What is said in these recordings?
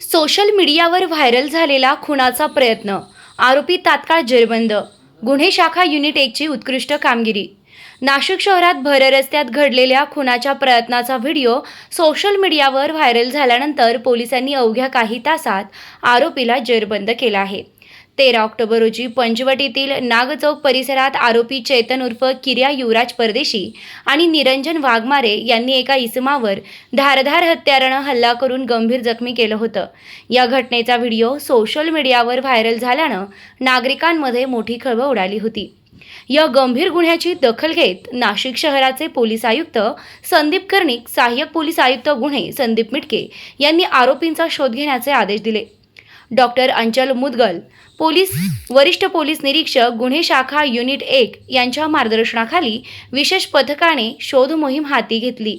Social मीडियावर viral झालेला खुनाचा प्रयत्न. आरोपी तात्काळ जेरबंद. गुन्हे शाखा युनिट एकची उत्कृष्ट कामगिरी. नाशिक शहरात भर रस्त्यात घडलेल्या खुनाच्या प्रयत्नाचा व्हिडिओ सोशल मीडियावर व्हायरल झाल्यानंतर पोलिसांनी अवघ्या काही तासात आरोपीला जेरबंद केला आहे. तेरा ऑक्टोबर रोजी पंचवटीतील नागचौक परिसरात आरोपी चेतन उर्फ किर्या युवराज परदेशी आणि निरंजन वाघमारे यांनी एका इसमावर धारधार हत्यारानं हल्ला करून गंभीर जखमी केलं होतं. या घटनेचा व्हिडिओ सोशल मीडियावर व्हायरल झाल्यानं नागरिकांमध्ये मोठी खळबळ उडाली होती. या गंभीर गुन्ह्याची दखल घेत नाशिक शहराचे पोलीस आयुक्त संदीप कर्णिक सहाय्यक पोलीस आयुक्त गुन्हे संदीप मिटके यांनी आरोपींचा शोध घेण्याचे आदेश दिले. डॉक्टर अंचल मुदगल पोलीस वरिष्ठ पोलीस निरीक्षक गुन्हे शाखा युनिट एक यांच्या मार्गदर्शनाखाली विशेष पथकाने शोध मोहीम हाती घेतली.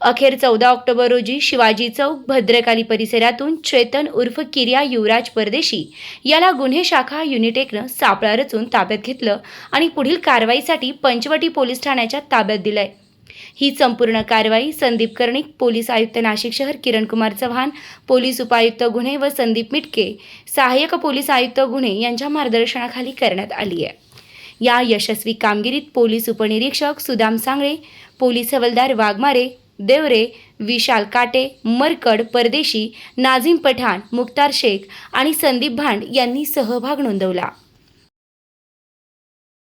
अखेर चौदा ऑक्टोबर रोजी शिवाजी चौक भद्रकाली परिसरातून चेतन उर्फ किर्या युवराज परदेशी याला गुन्हे शाखा युनिट एकनं सापळा रचून ताब्यात घेतलं आणि पुढील कारवाईसाठी पंचवटी पोलीस ठाण्याच्या ताब्यात दिलंय. ही संपूर्ण कारवाई संदीप कर्णिक पोलीस आयुक्त नाशिक शहर किरणकुमार चव्हाण पोलीस उपायुक्त गुन्हे व संदीप मिटके सहाय्यक पोलीस आयुक्त गुन्हे यांच्या मार्गदर्शनाखाली करण्यात आली आहे. या यशस्वी कामगिरीत पोलीस उपनिरीक्षक सुदाम सांगळे पोलीस हवलदार वाघमारे देवरे विशाल काटे मरकड परदेशी नाझीम पठाण मुक्तार शेख आणि संदीप भांड यांनी सहभाग नोंदवला.